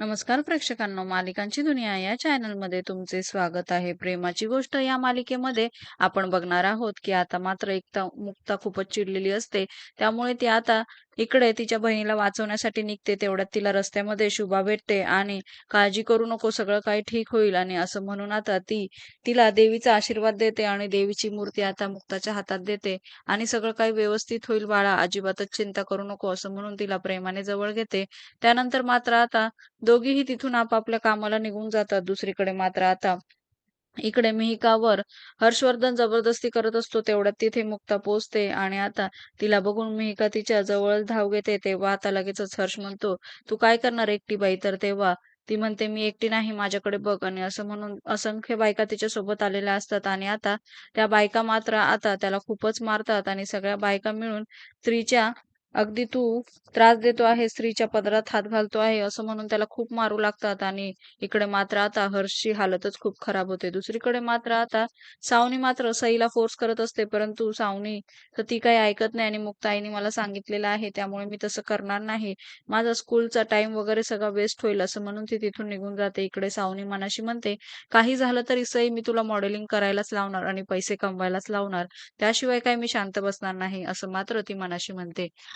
नमस्कार प्रेक्षकांनो मालिकांची दुनिया या चॅनलमध्ये तुमचे स्वागत आहे. प्रेमाची गोष्ट या मालिकेमध्ये आपण बघणार आहोत की आता मात्र एकता मुक्ता खूपच चिडलेली असते. त्यामुळे ती आता इकडे तिच्या बहिणीला वाचवण्यासाठी निघते तेवढ्यात तिला रस्त्यामध्ये शुभा भेटते आणि काळजी करू नको सगळं काही ठीक होईल आणि असं म्हणून आता ती तिला देवीचा आशीर्वाद देते आणि देवीची मूर्ती आता मुक्ताच्या हातात देते आणि सगळं काही व्यवस्थित होईल बाळा अजिबातच चिंता करू नको असं म्हणून तिला प्रेमाने जवळ घेते. त्यानंतर मात्र आता दोघीही तिथून आपापल्या कामाला निघून जातात दुसरीकडे मात्र आता इकडे मिहिकावर हर्षवर्धन जबरदस्ती करत असतो तेवढ्यात तिथे मुक्ता पोचते आणि आता तिला बघून मिहिका तिच्या जवळ धाव घेते तेव्हा आता लगेचच हर्ष म्हणतो तू काय करणार एकटी बाई? तर तेव्हा ती म्हणते मी एकटी नाही माझ्याकडे बघ. आणि असं म्हणून असंख्य बायका तिच्या सोबत आलेल्या असतात आणि आता त्या बायका मात्र आता त्याला खूपच मारतात आणि सगळ्या बायका मिळून स्त्रीच्या अगदी तू त्रास देतो आहे स्त्रीच्या पदरात हात घालतो आहे असं म्हणून त्याला खूप मारू लागतात आणि इकडे मात्र आता हर्षची हालतच खूप खराब होते. दुसरीकडे मात्र आता सावनी मात्र सईला फोर्स करत असते परंतु सावनी तर ती काही ऐकत नाही आणि मुक्ताईने मला सांगितलेलं आहे त्यामुळे मी तसं करणार नाही. माझा स्कूलचा टाइम वगैरे सगळा वेस्ट होईल असं म्हणून ती तिथून निघून जाते. इकडे सावनी मनाशी म्हणते काही झालं तरी सई मी तुला मॉडेलिंग करायलाच लावणार आणि पैसे कमवायलाच लावणार. त्याशिवाय काही मी शांत बसणार नाही असं मात्र ती मनाशी म्हणते.